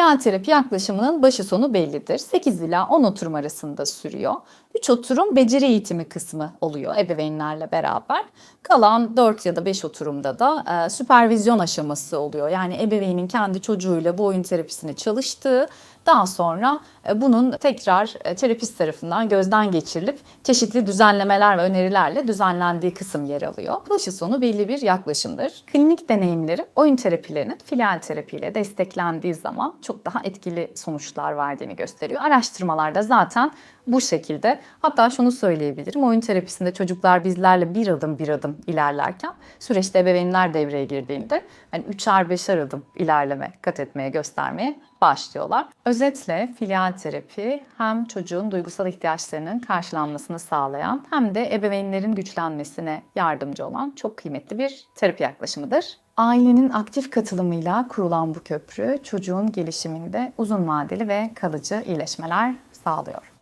Filial terapi yaklaşımının başı sonu bellidir. 8 ila 10 oturum arasında sürüyor. 3 oturum beceri eğitimi kısmı oluyor ebeveynlerle beraber. Kalan 4 ya da 5 oturumda da e, süpervizyon aşaması oluyor. Yani ebeveynin kendi çocuğuyla bu oyun terapisini çalıştığı, daha sonra e, bunun tekrar e, terapist tarafından gözden geçirilip çeşitli düzenlemeler ve önerilerle düzenlendiği kısım yer alıyor. Başı sonu belli bir yaklaşımdır. Klinik deneyimleri oyun terapilerinin filial terapiyle desteklendiği zaman çok daha etkili sonuçlar verdiğini gösteriyor. Araştırmalarda zaten bu şekilde. Hatta şunu söyleyebilirim. Oyun terapisinde çocuklar bizlerle bir adım bir adım ilerlerken süreçte ebeveynler devreye girdiğinde hani üçer beşer adım ilerleme, kat etmeye, göstermeye başlıyorlar. Özetle filial terapi hem çocuğun duygusal ihtiyaçlarının karşılanmasını sağlayan hem de ebeveynlerin güçlenmesine yardımcı olan çok kıymetli bir terapi yaklaşımıdır. Ailenin aktif katılımıyla kurulan bu köprü çocuğun gelişiminde uzun vadeli ve kalıcı iyileşmeler sağlıyor.